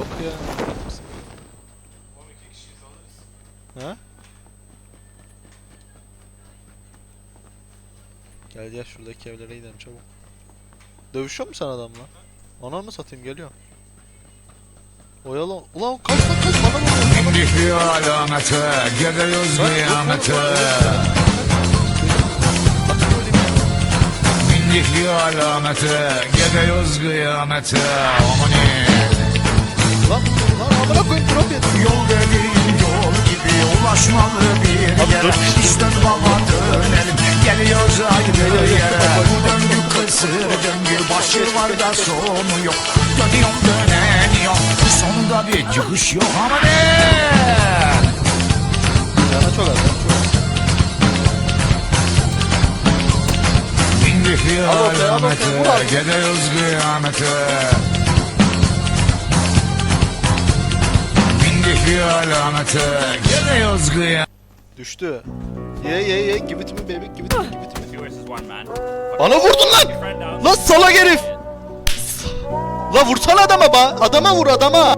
Yok ya. manyak mısın? 12 kişiyiz alırız. Ha? Gel gel şuradaki evlere gidelim çabuk. Dövüşüyor mu sen adamla? Ona mı satayım geliyor. Oyalan. Ulan kaç lan kaç bana bana Bindik alamete, gidiyoruz kıyamete. Bindik alamete, gidiyoruz kıyamete. Amani. Ulaşmalı bir yere. Biz dön baba dönelim geliyoruz ayrı yere döngü kısır döngü başı var da sonu yok Dönüyorum döneniyorum sonunda bir çıkış yok ama ne? Cana çok az. Bindik abi. gidiyoruz kıyamete Bindik alamete gidiyoruz kıyamete Düştü. Ye ye ye give it me baby give it me give it me. Two versus one, man. Bana vurdun lan! Lan salak herif! La vursana adama ba! Adama vur adama!